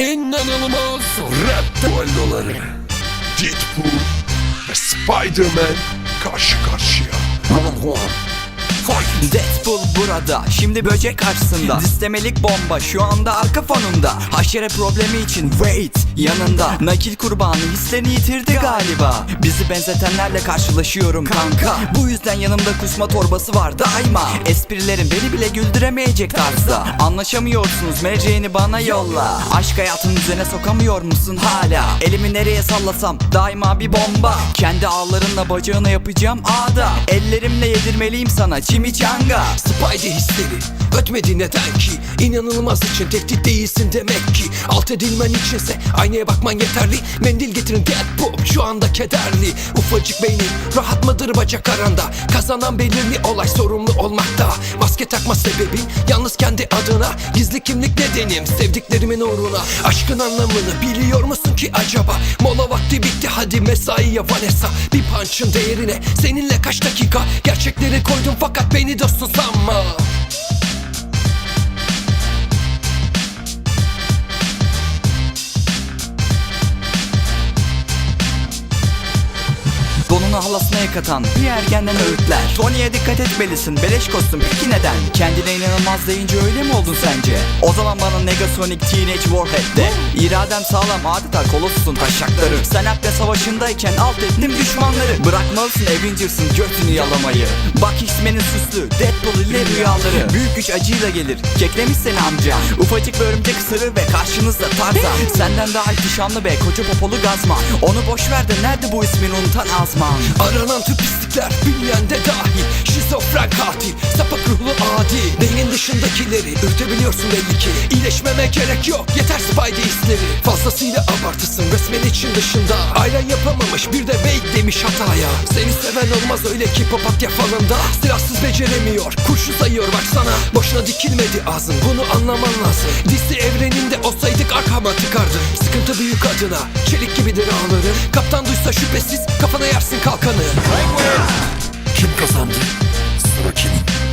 İnanılmaz rap duelloları. Deadpool ve Spider-Man karşı karşıya. One on one. Fight. Deadpool burada. Şimdi böcek karşısında. Listemelik bomba. Şu anda arka fonunda. Haşere problemi için wait. Yanında. Nakil kurbanı hislerini yitirdi galiba. Bizi benzetenlerle karşılaşıyorum kanka. Bu yüzden yanımda kusma torbası var daima Esprilerim beni bile güldüremeyecek tarzda Anlaşamıyorsunuz. Merceğini bana yolla. Aşk hayatının üzerine sokamıyor musun hala? Elimi nereye sallasam daima bir bomba. Kendi ağlarınla bacağına yapacağım ağda. Ellerimle yedirmeliyim sana chimichanga Spidey hisleri ötmedi neden ki? İnanılmaz için tehdit değilsin demek ki. Alt edilmen içinse aynaya bakman yeterli. Mendil getirin Deadpool şu anda kederli. Ufacık beynin rahat mıdır bacak aranda? Kazanan belirli olay sorumlu olmakta. Maske takma sebebin yalnız kendi adına. Gizli kimlik nedenim? Sevdiklerimin uğruna. Aşkın anlamını biliyor musun ki acaba? Mola vakti bitti hadi mesaiye Vanessa. Bir punch'ın değerine seninle kaç dakika? Gerçekleri koydum fakat beni dostun sanma Donunu halasına yakatan bir ergenden öğütler. Tony'ye dikkat etmelisin beleş kostüm. Peki neden? Kendine inanılmaz deyince öyle mi oldun sence? O zaman bana Negasonic Teenage Warhead de İradem sağlam adeta kolossun taşakları. Sen akla savaşındayken alt ettim düşmanları. Bırakmalısın Avengers'ın götünü yalamayı. Bak X-Men'in süslü Deadpool ile rüyaları. Büyük güç acıyla gelir keklemiş seni amca. Ufacık bir örümcek ısırır ve karşınızda Tarzan. Senden daha ihtişamlı be koca popolu gazma. Onu boş ver de nerede bu ismini unutan azman Aranan tüm pislikler bilmeyen de dahil Şizofren katil, sapık ruhlu adi. Beynin dışındakileri ürtebiliyorsun belli ki. İyileşmeme gerek yok, yeter Spidey hisleri Fazlasıyla abartısın resmen için dışında. Ailen yapamamış bir de wait demiş hataya. Seni seven olmaz öyle ki papatya falında. Silahsız beceremiyor, kurşun sayıyor baksana. Boşuna dikilmedi ağzın, bunu anlaman lazım. Dizi evreninde olsaydık arkama tıkardı. Sıkıntı büyük adına, Duysa şüphesiz kafana yersin kalkanı Kim kazandı? Sıra kimin?